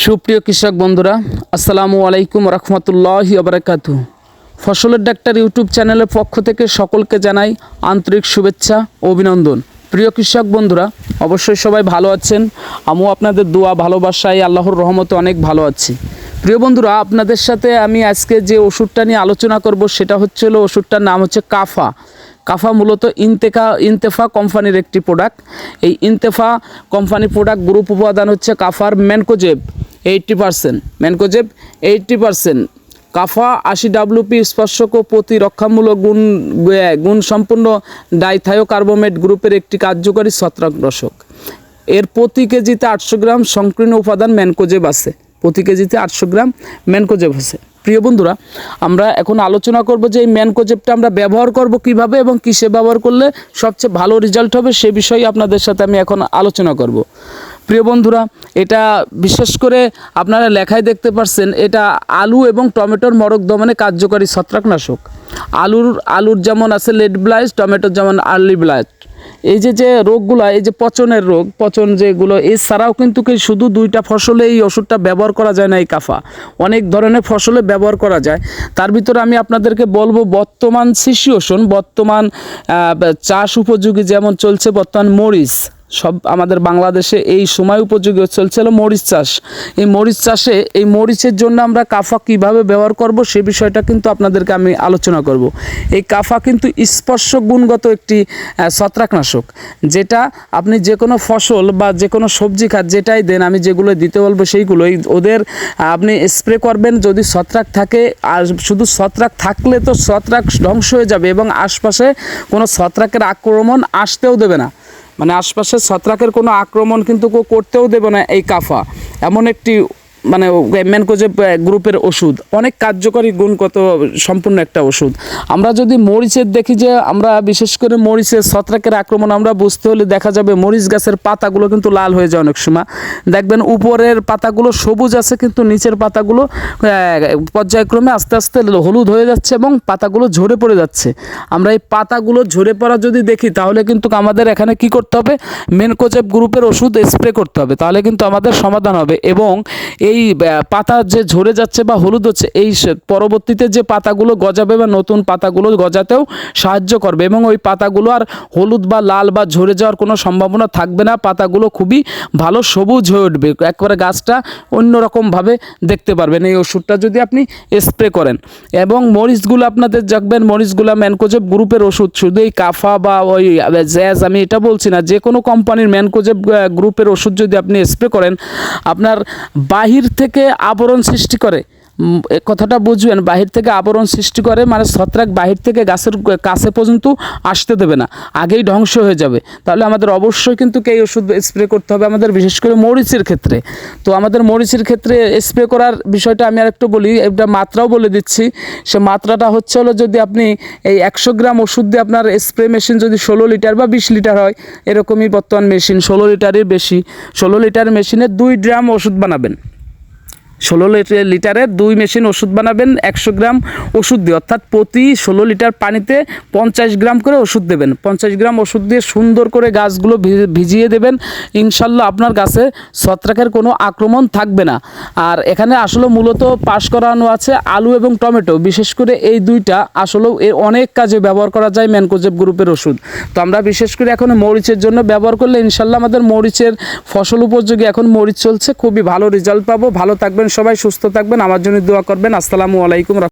সুপ্রিয় কৃষক বন্ধুরা, আসসালামু আলাইকুম রহমতুল্লাহ আবরাকাতু ফসলের ডাক্তার ইউটিউব চ্যানেলের পক্ষ থেকে সকলকে জানাই আন্তরিক শুভেচ্ছা ও অভিনন্দন। প্রিয় কৃষক বন্ধুরা, অবশ্যই সবাই ভালো আছেন। আমিও আপনাদের দোয়া, ভালোবাসায় আল্লাহর রহমতে অনেক ভালো আছি। প্রিয় বন্ধুরা, আপনাদের সাথে আমি আজকে যে ওষুধটা নিয়ে আলোচনা করব, সেটা হচ্ছে হলো ওষুধটার নাম হচ্ছে কাফা। কাফা মূলত ইনতেকা, ইনতেফা কোম্পানির একটি প্রোডাক্ট এই ইনতেফা কোম্পানির প্রোডাক্ট গ্রুপ উপাদান হচ্ছে কাফার mancozeb. Eighty percent mancozeb eighty percent কাফা, আশি ডাব্লিউপি স্পর্শক প্রতিরক্ষামূলক গুণ গুণ সম্পূর্ণ ডাইথায়ো কার্বোমেট গ্রুপের একটি কার্যকরী ছত্রাকনাশক। এর প্রতি কেজিতে আটশো গ্রাম সংকীর্ণ উপাদান ম্যানকোজেব আছে। প্রতি কেজিতে আটশো গ্রাম ম্যানকোজেব আছে। প্রিয় বন্ধুরা, আমরা এখন আলোচনা করব যে এই ম্যানকোজেবটা আমরা ব্যবহার করব কীভাবে এবং কিসে ব্যবহার করলে সবচেয়ে ভালো রেজাল্ট হবে সে বিষয়ে আপনাদের সাথে আমি এখন আলোচনা করব। প্রিয় বন্ধুরা, এটা বিশেষ করে আপনারা লেখায় দেখতে পাচ্ছেন এটা আলু এবং টমেটোর মরক দমনে কার্যকরী ছত্রাকনাশক। আলুর আলুর যেমন আছে লেড ব্লাইট টমেটোর যেমন আর্লি ব্লাইট এই যে যে রোগগুলো, এই যে পচনের রোগ, পচন যেগুলো, এছাড়াও কিন্তু কি শুধু দুইটা ফসলে এই ওষুধটা ব্যবহার করা যায় না এই কাফা। অনেক ধরনের ফসলে ব্যবহার করা যায়। তার ভিতরে আমি আপনাদেরকে বলব, বর্তমান সিচুয়েশন বর্তমান চাষ উপযোগী যেমন চলছে বর্তমান মরিচ। সব আমাদের বাংলাদেশে এই সময় উপযোগী চলছিল মরিচ চাষ। এই মরিচ চাষে, এই মরিচের জন্য আমরা কাফা কীভাবে ব্যবহার করব সে বিষয়টা কিন্তু আপনাদেরকে আমি আলোচনা করব। এই কাফা কিন্তু স্পর্শ গুণগত একটি ছত্রাকনাশক, যেটা আপনি যে কোনো ফসল বা যে কোনো সবজি খাত যেটাই দেন, আমি যেগুলো দিতে বলব সেইগুলোই ওদের, আপনি স্প্রে করবেন, যদি ছত্রাক থাকে, আর শুধু ছত্রাক থাকলে তো ছত্রাক ধ্বংস হয়ে যাবে এবং আশপাশে কোনো ছত্রাকের আক্রমণ আসতেও দেবে না। মানে আশপাশের ছত্রাকের কোনো আক্রমণ কিন্তু কেউ করতেও দেবে না এই কাফা। এমন একটি মানে ম্যানকোজেব গ্রুপের ওষুধ। অনেক কার্যকরী গুণগত সম্পূর্ণ একটা ওষুধ। আমরা যদি মরিচের দেখি যে, আমরা বিশেষ করে মরিচের ছত্রাকের আক্রমণ আমরা বুঝতে হলে দেখা যাবে মরিচ গাছের পাতাগুলো কিন্তু লাল হয়ে যায় অনেক সময়। দেখবেন উপরের পাতাগুলো সবুজ আছে, কিন্তু নিচের পাতাগুলো পর্যায়ক্রমে আস্তে আস্তে হলুদ হয়ে যাচ্ছে এবং পাতাগুলো ঝরে পড়ে যাচ্ছে। আমরা এই পাতাগুলো ঝরে পড়া যদি দেখি, তাহলে কিন্তু আমাদের এখানে কি করতে হবে? মেনকোজেব গ্রুপের ওষুধ স্প্রে করতে হবে। তাহলে কিন্তু আমাদের সমাধান হবে এবং এই আহ, পাতা যে ঝরে যাচ্ছে বা হলুদ হচ্ছে এই পরবর্তীতে যে পাতাগুলো গজাবে বা নতুন পাতাগুলো গজাতেও সাহায্য করবে এবং ওই পাতাগুলো আর হলুদ বা লাল বা ঝরে যাওয়ার কোনো সম্ভাবনা থাকবে না। পাতাগুলো খুবই ভালো সবুজ হয়ে উঠবে। একবারে গাছটা অন্যরকমভাবে দেখতে পারবেন। এই ওষুধটা যদি আপনি স্প্রে করেন এবং মরিচগুলো আপনাদের দেখবেন মরিচগুলো ম্যানকোজেব গ্রুপের ওষুধ শুধু এই কাফা বা ওই জ্যাজ আমি এটা বলছি না যে কোনো কোম্পানির ম্যানকোজেব গ্রুপের ওষুধ যদি আপনি স্প্রে করেন আপনার বাহির থেকে আবরণ সৃষ্টি করে। কথাটা বুঝবেন, বাহির থেকে আবরণ সৃষ্টি করে মানে ছত্রাক বাহির থেকে গাছের, কাছে পর্যন্ত আসতে দেবে না, আগেই ধ্বংস হয়ে যাবে। তাহলে আমাদের অবশ্যই কিন্তু এই ওষুধ স্প্রে করতে হবে আমাদের, বিশেষ করে মরিচের ক্ষেত্রে। তো আমাদের মরিচের ক্ষেত্রে স্প্রে করার বিষয়টা আমি আর একটু বলি একটা মাত্রাও বলে দিচ্ছি। সে মাত্রাটা হচ্ছে হলো যদি আপনি এই একশো গ্রাম ওষুধ দিয়ে আপনার স্প্রে মেশিন যদি ষোলো লিটার বা বিশ লিটার হয়, এরকমই বর্তমান মেশিন ষোলো লিটারের বেশি। ষোলো লিটার মেশিনে দুই ড্রাম ওষুধ বানাবেন। ষোলো লিটার লিটারের দুই মেশিন ওষুধ বানাবেন একশো গ্রাম ওষুধ দিয়ে। অর্থাৎ প্রতি ষোলো লিটার পানিতে পঞ্চাশ গ্রাম করে ওষুধ দেবেন। পঞ্চাশ গ্রাম ওষুধ দিয়ে সুন্দর করে গাছগুলো ভিজিয়ে দেবেন। ইনশাল্লাহ আপনার গাছে ছত্রাকের কোনো আক্রমণ থাকবে না। আর এখানে আসলে মূলত পাশ করানো আছে আলু এবং টমেটো। বিশেষ করে এই দুইটা আসলে এর অনেক কাজে ব্যবহার করা যায় ম্যানকোজেব গ্রুপের ওষুধ। তো আমরা বিশেষ করে এখন মরিচের জন্য ব্যবহার করলে ইনশাল্লাহ আমাদের মরিচের ফসল উপযোগী। এখন মরিচ চলছে, খুবই ভালো রেজাল্ট পাবো। ভালো থাকবেন সবাই সুস্থ থাকবেন আমার জন্য দোয়া করবেন। আসসালামু আলাইকুম